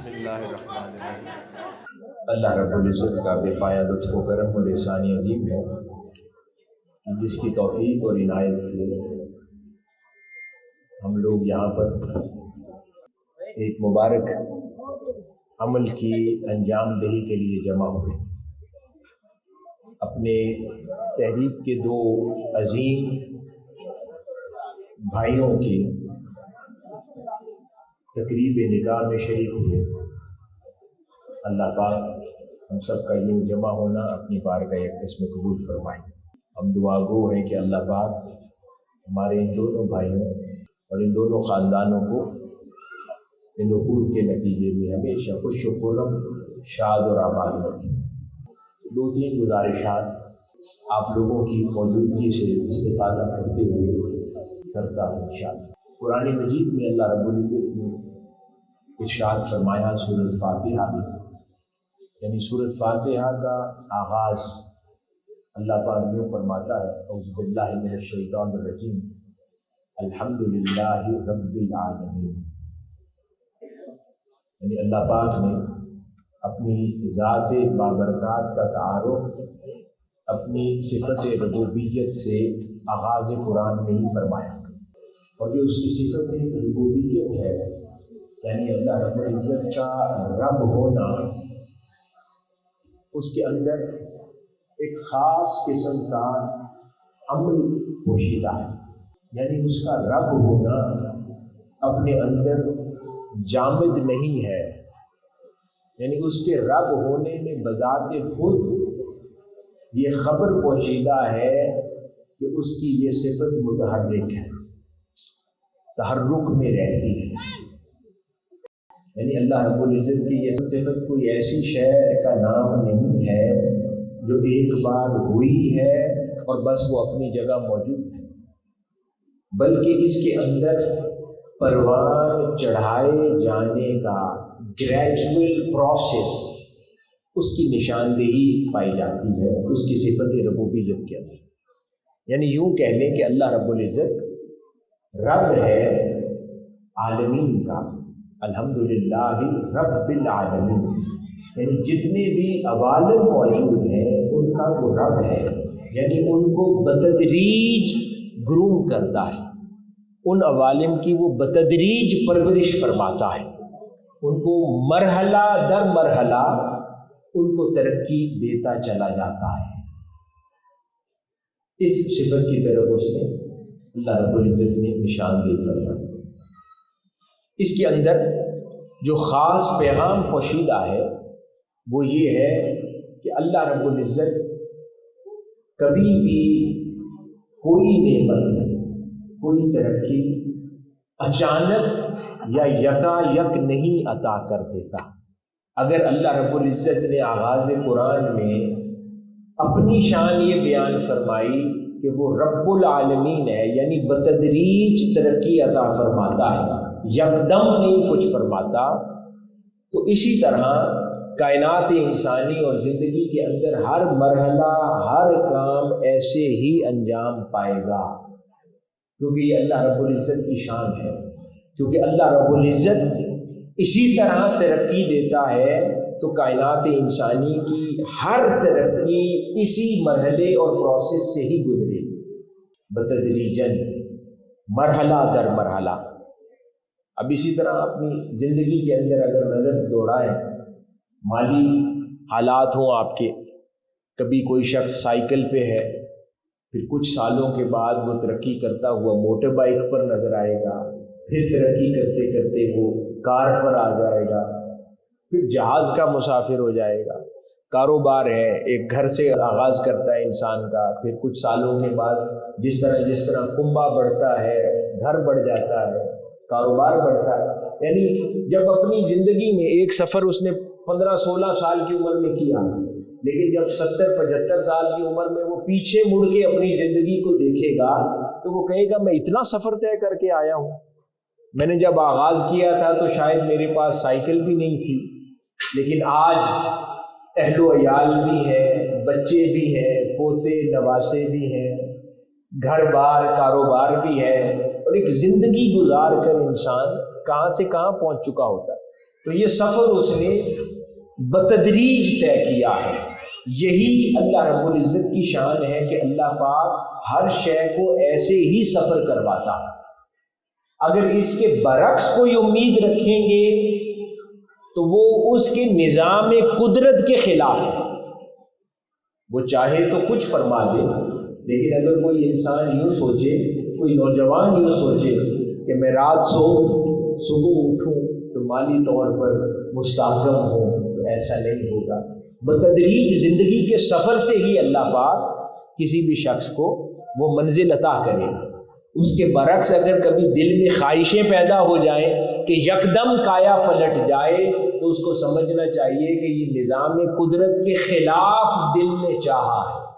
بسم اللہ الرحمن الرحیم۔ اللہ رب العزت کا بے پایا لطف و کرم اور احسانی عظیم ہے۔ جس کی توفیق اور عنایت سے ہم لوگ یہاں پر ایک مبارک عمل کی انجام دہی کے لیے جمع ہوئے۔ اپنے تحریک کے دو عظیم بھائیوں کی تقریب نکاح میں شریک ہوئے۔ اللہ پاک ہم سب کا یوں جمع ہونا اپنی بار کا ایک قسم قبول فرمائے۔ ہم دعا گو ہیں کہ اللہ پاک ہمارے ان دونوں بھائیوں اور ان دونوں خاندانوں کو ان نقود کے نتیجے میں ہمیشہ خوش و خرم شاد اور آباد رکھیں دو تین گزارشات آپ لوگوں کی موجودگی سے استفادہ کرتے ہوئے کرتا ہوں انشاءاللہ۔ قرآن مجید میں اللہ رب العزت نے ارشاد فرمایا سورت فاتحہ میں۔ یعنی سورت فاتحہ کا آغاز اللہ پاک یوں فرماتا ہے، اعوذ باللہ من الشیطان الرجیم۔ الحمد للہ رب العالمین۔ یعنی اللہ پاک نے اپنی ذات بابرکات کا تعارف، اپنی صفت ربوبیت سے آغاز قرآن میں ہی فرمایا۔ اور جو اس کی صفت ربوبیت ہے یعنی اللہ رب العزت کا رب ہونا۔ اس کے اندر ایک خاص قسم کا عمل پوشیدہ ہے۔ یعنی اس کا رب ہونا اپنے اندر جامد نہیں ہے۔ یعنی اس کے رب ہونے میں بذات خود یہ خبر پوشیدہ ہے کہ اس کی یہ صفت متحرک ہے۔ تحرک میں رہتی ہے۔ یعنی اللہ رب العزت کی یہ صفت کوئی ایسی شے کا نام نہیں ہے جو ایک بار ہوئی ہے اور بس وہ اپنی جگہ موجود ہے۔ بلکہ اس کے اندر پروان چڑھائے جانے کا گریجول پروسیس اس کی نشاندہی پائی جاتی ہے، اس کی صفت ربوبیت کے اندر۔ یعنی یوں کہہ لیں کہ اللہ رب العزت رب ہے عالمین کا۔ الحمد للہ رب العالمین۔ یعنی جتنے بھی عوالم موجود ہیں، ان کا وہ رب ہے۔ یعنی ان کو بتدریج گروم کرتا ہے۔ ان عوالم کی وہ بتدریج پرورش فرماتا ہے۔ ان کو مرحلہ در مرحلہ ان کو ترقی دیتا چلا جاتا ہے۔ اس صفت کی طرف اس نے اللہ رب العزت نے نشاندہی فرمائی اس کے اندر جو خاص پیغام پوشیدہ ہے، وہ یہ ہے کہ اللہ رب العزت کبھی بھی کوئی نعمت کوئی ترقی اچانک یا یکا یک نہیں عطا کر دیتا۔ اگر اللہ رب العزت نے آغاز قرآن میں اپنی شان یہ بیان فرمائی کہ وہ رب العالمین ہے یعنی بتدریج ترقی عطا فرماتا ہے، یکدم نہیں کچھ فرماتا۔ تو اسی طرح کائنات انسانی اور زندگی کے اندر ہر مرحلہ، ہر کام ایسے ہی انجام پائے گا۔ کیونکہ یہ اللہ رب العزت کی شان ہے۔ کیونکہ اللہ رب العزت اسی طرح ترقی دیتا ہے تو کائنات انسانی کی ہر ترقی اسی مرحلے اور پروسیس سے ہی گزرے گی۔ بتدریجن مرحلہ در مرحلہ۔ اب اسی طرح اپنی زندگی کے اندر اگر نظر دوڑائیں، مالی حالات ہوں آپ کے۔ کبھی کوئی شخص سائیکل پہ ہے، پھر کچھ سالوں کے بعد وہ ترقی کرتا ہوا موٹر بائک پر نظر آئے گا، پھر ترقی کرتے کرتے وہ کار پر آ جائے گا۔ پھر جہاز کا مسافر ہو جائے گا۔ کاروبار ہے، ایک گھر سے آغاز کرتا ہے انسان کا۔ پھر کچھ سالوں کے بعد جس طرح جس طرح کنبا بڑھتا ہے، گھر بڑھ جاتا ہے، کاروبار بڑھتا ہے۔ یعنی جب اپنی زندگی میں ایک سفر اس نے پندرہ سولہ سال کی عمر میں کیا، لیکن جب ستر، پچہتر سال کی عمر میں وہ پیچھے مڑ کے اپنی زندگی کو دیکھے گا، تو وہ کہے گا، میں اتنا سفر طے کر کے آیا ہوں۔ میں نے جب آغاز کیا تھا تو شاید میرے پاس سائیکل بھی نہیں تھی۔ لیکن آج اہل و عیال بھی ہیں، بچے بھی ہیں، پوتے، نواسے بھی ہیں، گھر بار، کاروبار بھی ہے اور ایک زندگی گزار کر انسان کہاں سے کہاں پہنچ چکا ہوتا ہے۔ تو یہ سفر اس نے بتدریج طے کیا ہے۔ یہی اللہ رب العزت کی شان ہے کہ اللہ پاک ہر شے کو ایسے ہی سفر کرواتا اگر اس کے برعکس کوئی امید رکھیں گے تو وہ اس کے نظام قدرت کے خلاف ہے۔ وہ چاہے تو کچھ فرما دے، لیکن اگر کوئی انسان یوں سوچے، کوئی نوجوان یوں سوچے کہ میں رات سو، صبح اٹھوں تو مالی طور پر مستحکم ہوں، تو ایسا نہیں ہوگا۔ بتدریج زندگی کے سفر سے ہی اللہ پاک کسی بھی شخص کو وہ منزل عطا کرے اس کے برعکس اگر کبھی دل میں خواہشیں پیدا ہو جائیں کہ یکدم کایا پلٹ جائے، تو اس کو سمجھنا چاہیے کہ یہ نظام قدرت کے خلاف دل نے چاہا ہے۔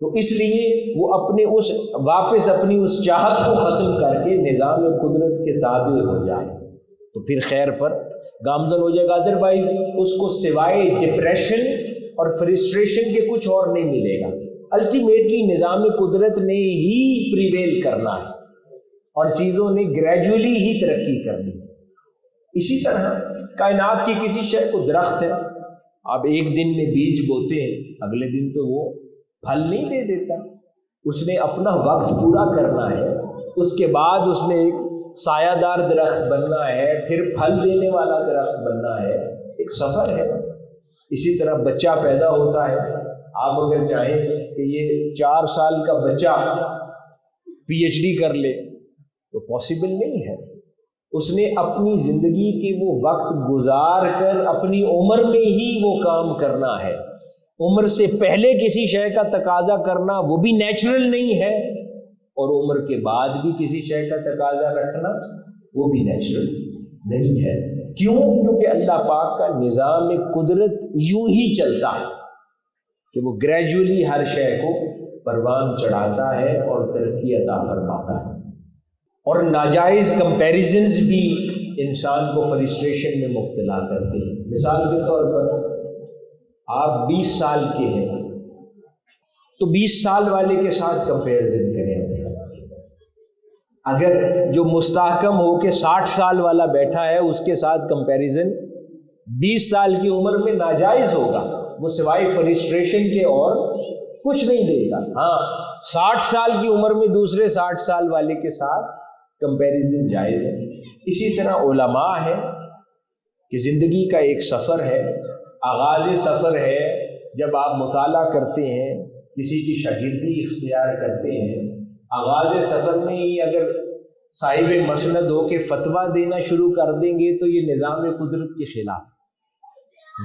تو اس لیے وہ اپنے اس، واپس اپنی اس چاہت کو ختم کر کے نظام قدرت کے تابع ہو جائے۔ تو پھر خیر پر گامزن ہو جائے گا ادر وائز اس کو سوائے ڈپریشن اور فرسٹریشن کے کچھ اور نہیں ملے گا۔ الٹیمیٹلی نظام قدرت نے ہی پریویل کرنا ہے۔ اور چیزوں نے گریجولی ہی ترقی کرنی اسی طرح کائنات کی کسی شے کو درخت ہے۔ آپ ایک دن میں بیج بوتے ہیں، اگلے دن تو وہ پھل نہیں دے دیتا۔ اس نے اپنا وقت پورا کرنا ہے، اس کے بعد اس نے ایک سایہ دار درخت بننا ہے، پھر پھل دینے والا درخت بننا ہے۔ ایک سفر ہے۔ اسی طرح بچہ پیدا ہوتا ہے۔ آپ اگر چاہیں کہ یہ چار سال کا بچہ پی ایچ ڈی کر لے، تو پاسبل نہیں ہے۔ اس نے اپنی زندگی کے وہ وقت گزار کر اپنی عمر میں ہی وہ کام کرنا ہے۔ عمر سے پہلے کسی شے کا تقاضا کرنا وہ بھی نیچرل نہیں ہے، اور عمر کے بعد بھی کسی شے کا تقاضا رکھنا وہ بھی نیچرل نہیں ہے۔ کیوں؟ کیونکہ اللہ پاک کا نظام قدرت یوں ہی چلتا ہے۔ کہ وہ گریجولی ہر شے کو پروان چڑھاتا ہے اور ترقی عطا فرماتا ہے۔ اور ناجائز کمپیریزنز بھی انسان کو فرسٹریشن میں مبتلا کرتے ہیں۔ مثال کے طور پر آپ بیس سال کے ہیں، تو بیس سال والے کے ساتھ کمپیریزن کریں۔ اگر جو مستحکم ہو کے ساٹھ سال والا بیٹھا ہے، اس کے ساتھ کمپیریزن بیس سال کی عمر میں ناجائز ہوگا۔ وہ سوائے فرسٹریشن کے اور کچھ نہیں دے گا۔ ہاں ساٹھ سال کی عمر میں دوسرے ساٹھ سال والے کے ساتھ کمپیریزن جائز ہے۔ اسی طرح علماء ہے کہ زندگی کا ایک سفر ہے، آغاز سفر ہے۔ جب آپ مطالعہ کرتے ہیں، کسی کی شاگردی اختیار کرتے ہیں، آغاز سفر میں ہی اگر صاحب مسند ہو کے فتویٰ دینا شروع کر دیں گے تو یہ نظام قدرت کے خلاف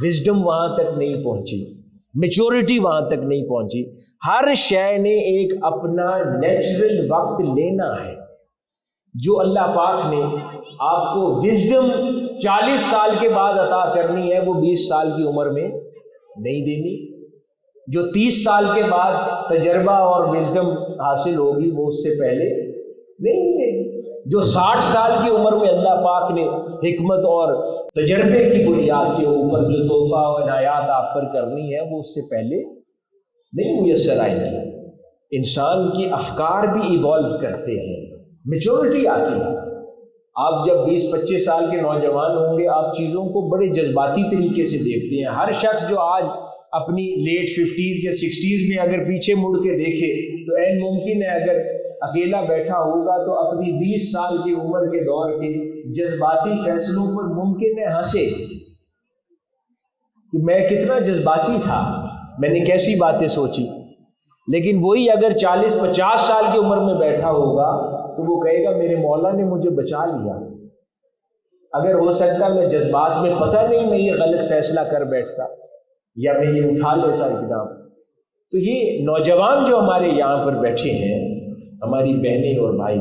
وزڈم وہاں تک نہیں پہنچی۔ میچورٹی وہاں تک نہیں پہنچی۔ ہر شے نے ایک اپنا نیچرل وقت لینا ہے۔ جو اللہ پاک نے آپ کو وزڈم چالیس سال کے بعد عطا کرنی ہے، وہ بیس سال کی عمر میں نہیں دینی۔ جو تیس سال کے بعد تجربہ اور وزڈم حاصل ہوگی، وہ اس سے پہلے نہیں ملے گی جو ساٹھ سال کی عمر میں اللہ پاک نے حکمت اور تجربے کی بنیاد کے اوپر جو تحفہ و عنایات آپ پر کرنی ہے، وہ اس سے پہلے نہیں میسر آئے گی انسان کی افکار بھی ایوالو کرتے ہیں میچورٹی آتی ہے۔ آپ جب بیس، پچیس سال کے نوجوان ہوں گے، آپ چیزوں کو بڑے جذباتی طریقے سے دیکھتے ہیں۔ ہر شخص جو آج اپنی لیٹ ففٹیز یا سکسٹیز میں اگر پیچھے مڑ کے دیکھے، تو این ممکن ہے اگر اکیلا بیٹھا ہوگا تو اپنی بیس سال کی عمر کے دور کے جذباتی فیصلوں پر ممکن ہے ہنسے کہ میں کتنا جذباتی تھا۔ میں نے کیسی باتیں سوچی۔ لیکن وہی اگر چالیس پچاس سال کی عمر میں بیٹھا ہوگا تو وہ کہے گا، میرے مولا نے مجھے بچا لیا۔ اگر ہو سکتا میں جذبات میں پتہ نہیں میں یہ غلط فیصلہ کر بیٹھتا یا میں یہ اٹھا لیتا اقدام۔ تو یہ نوجوان جو ہمارے یہاں پر بیٹھے ہیں ہماری بہنیں اور بھائی۔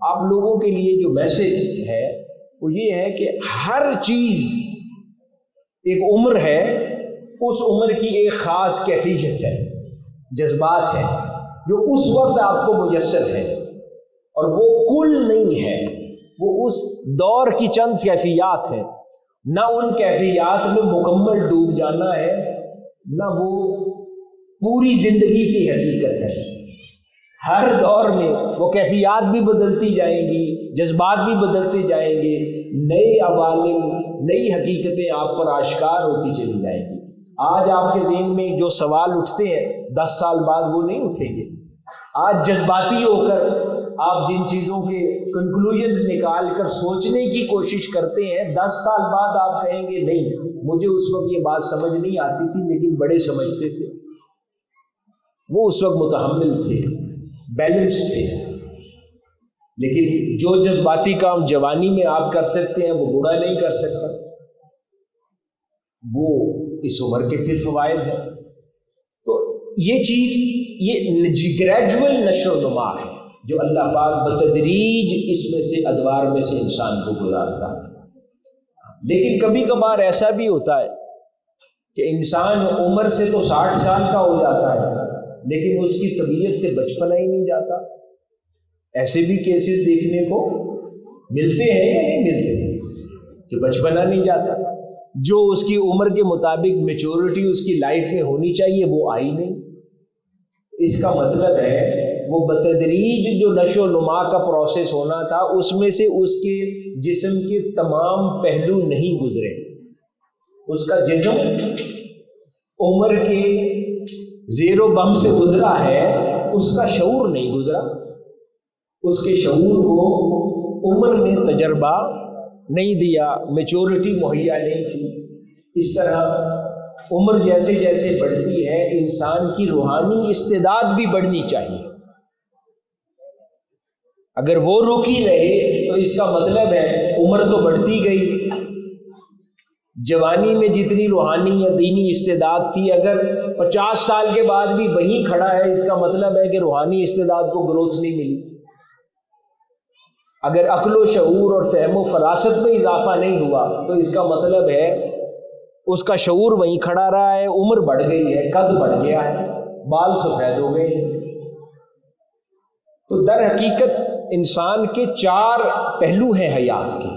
آپ لوگوں کے لیے جو میسج ہے، وہ یہ ہے کہ ہر چیز ایک عمر ہے، اس عمر کی ایک خاص کیفیت ہے، جذبات ہے جو اس وقت آپ کو میسر ہے اور وہ کل نہیں ہے، وہ اس دور کی چند کیفیات ہیں۔ نہ ان کیفیات میں مکمل ڈوب جانا ہے، نہ وہ پوری زندگی کی حقیقت ہے۔ ہر دور میں وہ کیفیات بھی بدلتی جائیں گی، جذبات بھی بدلتے جائیں گے، نئے عوالم، نئی حقیقتیں آپ پر آشکار ہوتی چلی جائیں گی۔ آج آپ کے ذہن میں جو سوال اٹھتے ہیں، دس سال بعد وہ نہیں اٹھیں گے۔ آج جذباتی ہو کر آپ جن چیزوں کے کنکلوژنز نکال کر سوچنے کی کوشش کرتے ہیں، دس سال بعد آپ کہیں گے، نہیں، مجھے اس وقت یہ بات سمجھ نہیں آتی تھی، لیکن بڑے سمجھتے تھے۔ وہ اس وقت متحمل تھے۔ بیلنس تھے لیکن جو جذباتی کام جوانی میں آپ کر سکتے ہیں، وہ بوڑھا نہیں کر سکتا۔ وہ اس عمر کے پھر فوائد ہیں۔ تو یہ چیز، یہ گریجول نشر و نما ہے جو اللہ پاک بتدریج اس میں سے، ادوار میں سے انسان کو گزارتا ہے۔ لیکن کبھی کبھار ایسا بھی ہوتا ہے کہ انسان عمر سے تو ساٹھ سال کا ہو جاتا ہے۔ لیکن اس کی طبیعت سے بچپنا ہی نہیں جاتا۔ ایسے بھی کیسز دیکھنے کو ملتے ہیں یا نہیں ملتے؟ کہ بچپنا نہیں جاتا۔ جو اس کی عمر کے مطابق میچورٹی اس کی لائف میں ہونی چاہیے، وہ آئی نہیں۔ اس کا مطلب ہے، وہ بتدریج جو نشو و نما کا پروسیس ہونا تھا، اس میں سے اس کے جسم کے تمام پہلو نہیں گزرے۔ اس کا جسم عمر کے زیر و بم سے گزرا ہے، اس کا شعور نہیں گزرا۔ اس کے شعور کو عمر نے تجربہ نہیں دیا میچورٹی مہیا نہیں کی۔ اس طرح عمر جیسے جیسے بڑھتی ہے، انسان کی روحانی استعداد بھی بڑھنی چاہیے۔ اگر وہ روکی رہے تو اس کا مطلب ہے، عمر تو بڑھتی گئی۔ جوانی میں جتنی روحانی یا دینی استعداد تھی، اگر پچاس سال کے بعد بھی وہیں کھڑا ہے، اس کا مطلب ہے کہ روحانی استعداد کو گروتھ نہیں ملی۔ اگر عقل و شعور اور فہم و فراست میں اضافہ نہیں ہوا، تو اس کا مطلب ہے اس کا شعور وہیں کھڑا رہا ہے، عمر بڑھ گئی ہے، قد بڑھ گیا ہے، بال سفید ہو گئے۔ تو در حقیقت انسان کے چار پہلو ہیں حیات کے،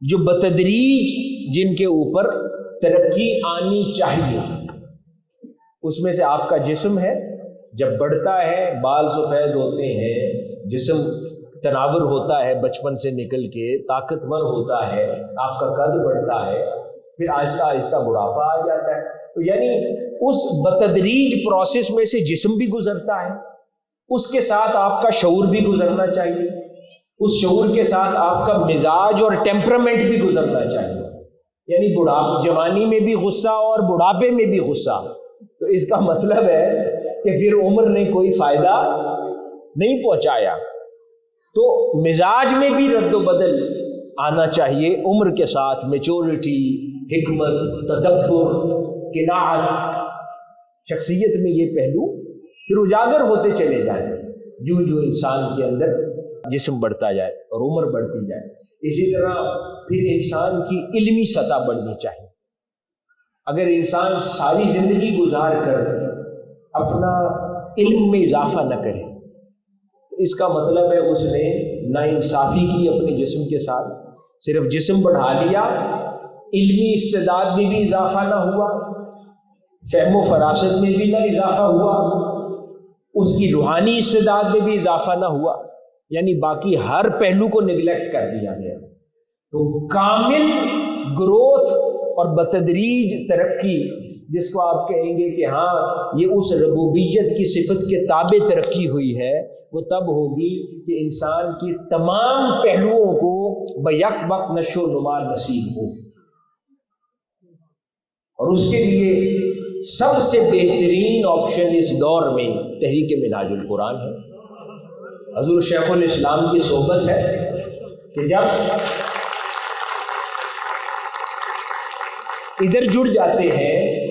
جو بتدریج جن کے اوپر ترقی آنی چاہیے۔ اس میں سے آپ کا جسم ہے۔ جب بڑھتا ہے، بال سفید ہوتے ہیں، جسم تناور ہوتا ہے بچپن سے نکل کے، طاقتور ہوتا ہے، آپ کا قد بڑھتا ہے، پھر آہستہ آہستہ بڑھاپا آ جاتا ہے۔ تو یعنی اس بتدریج پروسیس میں سے جسم بھی گزرتا ہے۔ اس کے ساتھ آپ کا شعور بھی گزرنا چاہیے۔ اس شعور کے ساتھ آپ کا مزاج اور ٹیمپرامنٹ بھی گزرنا چاہیے۔ یعنی بڑھاپ جوانی میں بھی غصہ اور بڑھاپے میں بھی غصہ۔ تو اس کا مطلب ہے کہ پھر عمر نے کوئی فائدہ نہیں پہنچایا۔ تو مزاج میں بھی رد و بدل آنا چاہیے۔ عمر کے ساتھ میچورٹی حکمت، تدبر کناعت شخصیت میں یہ پہلو پھر اجاگر ہوتے چلے جائیں۔ جو جو انسان کے اندر جسم بڑھتا جائے اور عمر بڑھتی جائے۔ اسی طرح پھر انسان کی علمی سطح بڑھنی چاہیے۔ اگر انسان ساری زندگی گزار کر اپنا علم میں اضافہ نہ کرے اس کا مطلب ہے اس نے نا انصافی کی اپنے جسم کے ساتھ، صرف جسم بڑھا لیا، علمی استعداد میں بھی اضافہ نہ ہوا، فہم و فراست میں بھی نہ اضافہ ہوا، اس کی روحانی استعداد میں بھی اضافہ نہ ہوا۔ یعنی باقی ہر پہلو کو نگلیکٹ کر دیا گیا۔ تو کامل گروتھ اور بتدریج ترقی، جس کو آپ کہیں گے کہ ہاں یہ اس ربوبیت کی صفت کے تابع ترقی ہوئی ہے، وہ تب ہوگی کہ انسان کی تمام پہلوؤں کو بیک وقت نشو و نما نصیب ہو۔ اور اس کے لیے سب سے بہترین آپشن اس دور میں تحریک مناج القرآن ہے۔ حضور شیخ الاسلام کی صحبت ہے کہ جب ادھر جڑ جاتے ہیں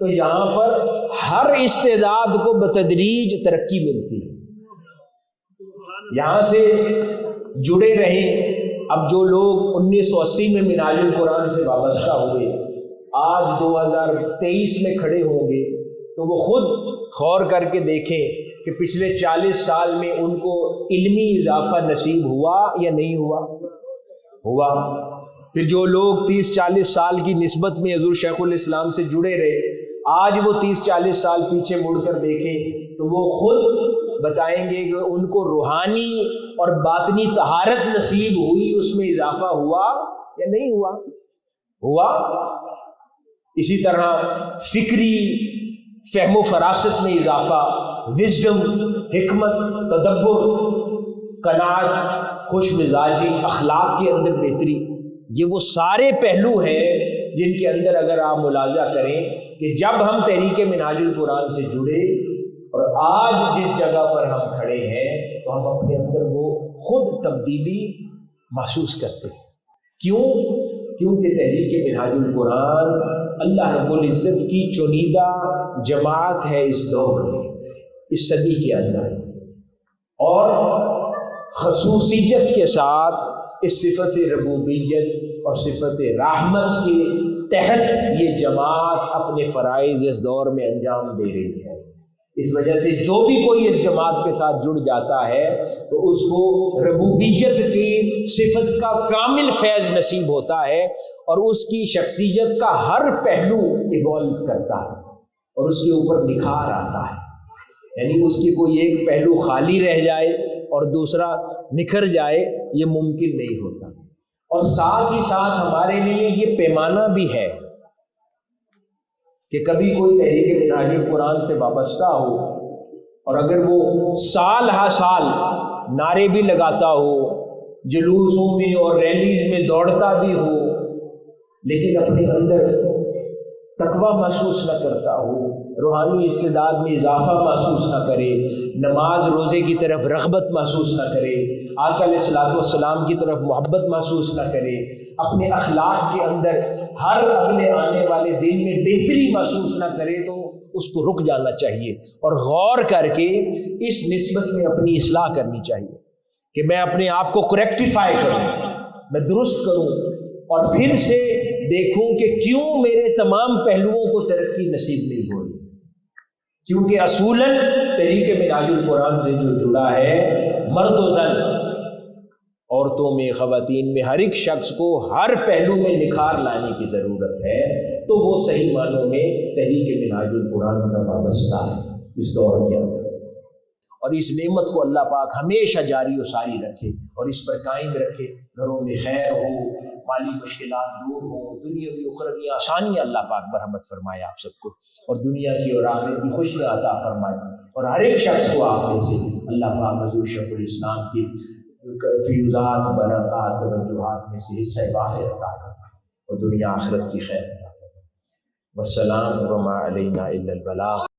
تو یہاں پر ہر استعداد کو بتدریج ترقی ملتی ہے۔ یہاں سے جڑے رہیں اب جو لوگ انیس سو اسی میں مناج القرآن سے وابستہ ہوئے آج دو ہزار تیئیس میں کھڑے ہوں گے، تو وہ خود غور کر کے دیکھیں کہ پچھلے چالیس سال میں ان کو علمی اضافہ نصیب ہوا یا نہیں ہوا؟ ہوا۔ پھر جو لوگ تیس چالیس سال کی نسبت میں حضور شیخ الاسلام سے جڑے رہے، آج وہ تیس چالیس سال پیچھے مڑ کر دیکھیں تو وہ خود بتائیں گے کہ ان کو روحانی اور باطنی طہارت نصیب ہوئی، اس میں اضافہ ہوا یا نہیں ہوا؟ ہوا۔ اسی طرح فکری فہم و فراست میں اضافہ وزڈم حکمت تدبر کناعت خوش مزاجی، اخلاق کے اندر بہتری. یہ وہ سارے پہلو ہیں جن کے اندر اگر آپ ملاحظہ کریں کہ جب ہم تحریک مناج القرآن سے جڑے اور آج جس جگہ پر ہم کھڑے ہیں تو ہم اپنے اندر وہ خود تبدیلی محسوس کرتے ہیں. کیوں؟ کیونکہ تحریک مناج القرآن اللہ رب العزت کی چنیدہ جماعت ہے اس دور میں. اس صدی کے اندر اور خصوصیت کے ساتھ اس صفت ربوبیت اور صفت رحمت کے تحت یہ جماعت اپنے فرائض اس دور میں انجام دے رہی ہے۔ اس وجہ سے جو بھی کوئی اس جماعت کے ساتھ جڑ جاتا ہے، تو اس کو ربوبیت کی صفت کا کامل فیض نصیب ہوتا ہے اور اس کی شخصیت کا ہر پہلو ایوالو کرتا ہے اور اس کے اوپر نکھار آتا ہے۔ یعنی اس کی کوئی ایک پہلو خالی رہ جائے اور دوسرا نکھر جائے، یہ ممکن نہیں ہوتا۔ اور ساتھ ہی ساتھ ہمارے لیے یہ پیمانہ بھی ہے کہ کبھی کوئی تحریک مناجی قرآن سے وابستہ ہو اور اگر وہ سال ہا سال نعرے بھی لگاتا ہو، جلوسوں میں اور ریلیز میں دوڑتا بھی ہو، لیکن اپنے اندر تقوی محسوس نہ کرتا ہو روحانی استعداد میں اضافہ محسوس نہ کرے، نماز روزے کی طرف رغبت محسوس نہ کرے، آقا علیہ السلاۃ والسلام کی طرف محبت محسوس نہ کرے، اپنے اخلاق کے اندر ہر اگلے آنے والے دن میں بہتری محسوس نہ کرے تو اس کو رک جانا چاہیے اور غور کر کے اس نسبت میں اپنی اصلاح کرنی چاہیے کہ میں اپنے آپ کو کریکٹیفائی کروں، میں درست کروں اور پھر سے دیکھوں کہ کیوں میرے تمام پہلوؤں کو ترقی نصیب نہیں ہو رہی۔ کیونکہ اصولاً تحریک مناج القرآن سے جو جڑا ہے، مرد و زن، عورتوں میں، خواتین میں، ہر ایک شخص کو ہر پہلو میں نکھار لانے کی ضرورت ہے، تو وہ صحیح معنوں میں تحریک مناج القرآن کا وابستہ ہے، اس دور کے اندر۔ اور اس نعمت کو اللہ پاک ہمیشہ جاری و ساری رکھے اور اس پر قائم رکھے۔ گھروں میں خیر ہو، مالی مشکلات دور ہوں، دنیا کی اخروی آسانی اللہ پاک برحمت فرمائے آپ سب کو۔ اور دنیا کی اور آخرت کی خوشیاں عطا فرمائے۔ اور ہر ایک شخص کو آپ میں سے اللہ پاک حضور شیخ الاسلام کی فیوزات، برکات، توجہات میں سے حصہ واقع عطا فرمائے۔ اور دنیا آخرت کی خیر عطا فرمائے۔ والسلام وما علینا الا البلاغ۔